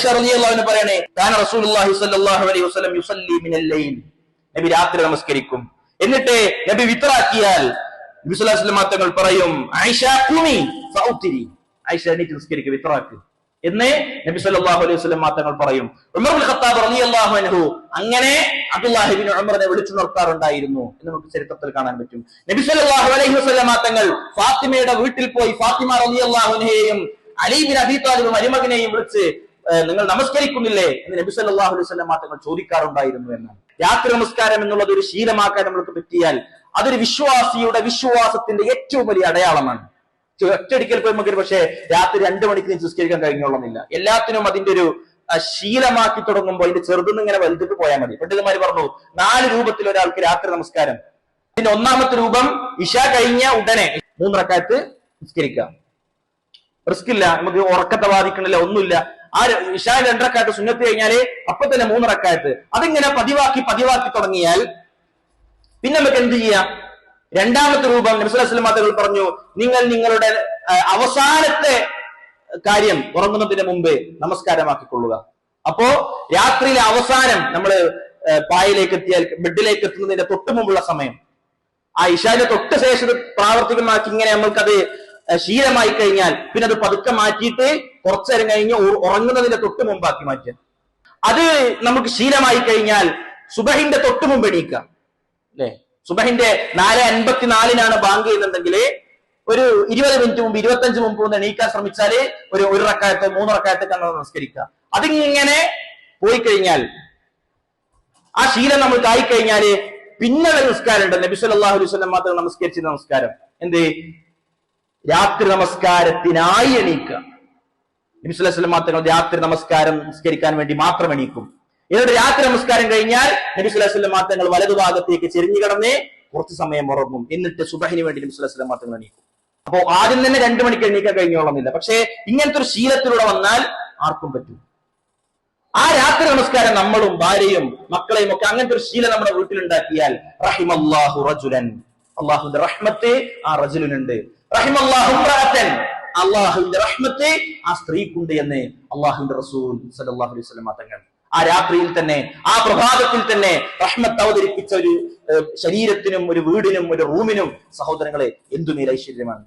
ആയിഷ റളിയല്ലാഹുവിനെ പറയണേ കാന റസൂലുള്ളാഹി സ്വല്ലല്ലാഹു അലൈഹി വസല്ലം യുസല്ലി മിനൽ ലൈൽ നബി രാത്രി നമസ്കരിക്കും. എന്നിട്ട് നബി വിത്രാക്കിയാൽ നബി സ്വല്ലല്ലാഹു അലൈഹി വസല്ലം തങ്ങൾ പറയും ആയിഷ ഖുമി ഫൗത്തിരി. ആയിഷ എണീറ്റ് നിസ്കരിക്കുക വിത്രാക്ക്. എന്ന് നബി സല്ലല്ലാഹു അലൈഹി വസല്ലം തങ്ങൾ പറയും. ഉമർ ബിൻ ഖത്താബ് റളിയല്ലാഹു അൻഹു അങ്ങനെ അബ്ദുല്ലാഹി ബിൻ ഉമറിനെ വിളിച്ചു നിർത്താറുണ്ടായിരുന്നു എന്ന് നമുക്ക് ചരിത്രത്തിൽ കാണാൻ പറ്റും. നബി സല്ലല്ലാഹു അലൈഹി വസല്ലം തങ്ങൾ ഫാത്തിമയുടെ വീട്ടിൽ പോയി ഫാത്തിമ റളിയല്ലാഹു അൻഹയെയും അലി ബിൻ അബി താലിബ് മരുമകനെയും വിളിച്ച് നിങ്ങൾ നമസ്കരിക്കുന്നില്ലേ എന്ന് നബി സല്ലല്ലാഹു അലൈഹി വസല്ലം തങ്ങൾ ചോദിക്കാറുണ്ടായിരുന്നു എന്നാണ് രാത്രി നമസ്കാരം എന്നുള്ളത് ഒരു ശീലമാക്കാൻ നമ്മൾക്ക് പറ്റിയാൽ അതൊരു വിശ്വാസിയുടെ വിശ്വാസത്തിന്റെ ഏറ്റവും വലിയ അടയാളമാണ്. ഒറ്റടിക്കൽ പോയി നമുക്ക് പക്ഷേ രാത്രി രണ്ടു മണിക്ക് നിസ്കരിക്കാൻ കഴിഞ്ഞോളുന്നില്ല. എല്ലാത്തിനും അതിന്റെ ഒരു ശീലമാക്കി തുടങ്ങുമ്പോൾ അതിന്റെ ചെറുതെന്ന് ഇങ്ങനെ വലുതിട്ട് പോയാൽ മതി. പണ്ഡിതന്മാർ പറഞ്ഞു നാല് രൂപത്തിൽ ഒരാൾക്ക് രാത്രി നമസ്കാരം. അതിന്റെ ഒന്നാമത്തെ രൂപം ഇഷ കഴിഞ്ഞ ഉടനെ മൂന്നറക്കാലത്ത് നിസ്കരിക്കാം. റിസ്ക് ഇല്ല നമുക്ക് ഉറക്കത്തെ ബാധിക്കണില്ല ഒന്നുമില്ല. ആ ഇഷാ രണ്ടരക്കാലത്ത് സുന്നത്ത് കഴിഞ്ഞാൽ അപ്പൊ തന്നെ മൂന്നിറക്കാലത്ത് അതിങ്ങനെ പതിവാക്കി പതിവാക്കി തുടങ്ങിയാൽ പിന്നെ നമുക്ക് എന്ത് ചെയ്യാം? രണ്ടാമത്തെ രൂപം നബിസ്വലം മാതകൾ പറഞ്ഞു നിങ്ങൾ നിങ്ങളുടെ അവസാനത്തെ കാര്യം ഉറങ്ങുന്നതിന് മുമ്പ് നമസ്കാരമാക്കിക്കൊള്ളുക. അപ്പോ രാത്രിയിലെ അവസാനം നമ്മൾ പായയിലേക്ക് എത്തിയാൽ ബെഡിലേക്ക് എത്തുന്നതിന്റെ തൊട്ട് മുമ്പുള്ള സമയം. ആ ഇഷാന്റെ തൊട്ട് ശേഷം പ്രാവർത്തികമാക്കി ഇങ്ങനെ നമ്മൾക്കത് ശീലമായി കഴിഞ്ഞാൽ പിന്നെ അത് പതുക്കെ മാറ്റിയിട്ട് കുറച്ചു നേരം കഴിഞ്ഞ് ഉറങ്ങുന്നതിന്റെ തൊട്ട് മുമ്പാക്കി മാറ്റുക. അത് നമുക്ക് ശീലമായി കഴിഞ്ഞാൽ സുബഹിന്റെ തൊട്ട് മുമ്പ് എണീക്കുക. അല്ലെ? സുബഹിന്റെ നാല് അൻപത്തിനാലിനാണ് ബാങ്ക് ചെയ്യുന്നുണ്ടെങ്കിൽ ഒരു ഇരുപത് മിനിറ്റ് മുമ്പ് ഇരുപത്തഞ്ച് മുമ്പ് ഒന്ന് എണീക്കാൻ ശ്രമിച്ചാൽ ഒരു ഒരു റക്കായത്ത് മൂന്ന് റക്കായത്ത് കണ്ണ നമസ്കരിക്കുക അതിങ്ങനെ പോയി കഴിഞ്ഞാൽ ആ ശീലം നമ്മൾക്ക് ആയിക്കഴിഞ്ഞാൽ പിന്നെ നമസ്കാരം ഉണ്ട് നബി സല്ലല്ലാഹു അലൈഹി മാത്രം നമസ്കരിച്ച നമസ്കാരം എന്ത്? രാത്രി നമസ്കാരത്തിനായി എണീക്കുക. നബി സല്ലല്ലാഹു അലൈഹി വസല്ലം മാത്രം രാത്രി നമസ്കാരം നിസ്കരിക്കാൻ വേണ്ടി മാത്രം എണീക്കും. എന്നിട്ട് രാത്രി നമസ്കാരം കഴിഞ്ഞാൽ നബി സല്ലല്ലാഹു അലൈഹി വസല്ലം മാത്രങ്ങൾ വലതുഭാഗത്തേക്ക് ചെരിഞ്ഞു കിടന്നേ കുറച്ച് സമയം ഉറങ്ങും. എന്നിട്ട് സുബഹിന് വേണ്ടി നബി സല്ലല്ലാഹു അലൈഹി വസല്ലം മാത്രങ്ങൾ എണീക്കും. അപ്പോ ആദ്യം തന്നെ രണ്ടു മണിക്ക് എണീക്കാൻ കഴിഞ്ഞോളന്നില്ല. പക്ഷേ ഇങ്ങനത്തെ ഒരു ശീലത്തിലൂടെ വന്നാൽ ആർക്കും പറ്റും. ആ രാത്രി നമസ്കാരം നമ്മളും ഭാര്യയും മക്കളെയും ഒക്കെ അങ്ങനത്തെ ഒരു ശീലം നമ്മുടെ വീട്ടിലുണ്ടാക്കിയാൽ റഹിമല്ലാഹു റജുലൻ. അള്ളാഹുവിന്റെ റഹ്മത്ത് ആ റജുലിനുണ്ട്. അള്ളാഹുവിന്റെ റഹ്മത്തെ ആ സ്ത്രീക്കുണ്ട് എന്ന് അള്ളാഹുവിന്റെ റസൂൽ സല്ലല്ലാഹു അലൈഹി തങ്ങൾ ആ രാത്രിയിൽ തന്നെ ആ പ്രഭാതത്തിൽ തന്നെ റഹ്മത്ത് അവതരിപ്പിച്ച ഒരു ശരീരത്തിനും ഒരു വീടിനും ഒരു റൂമിനും സഹോദരങ്ങളെ എന്തുമേൽ ഐശ്വര്യമാണ്?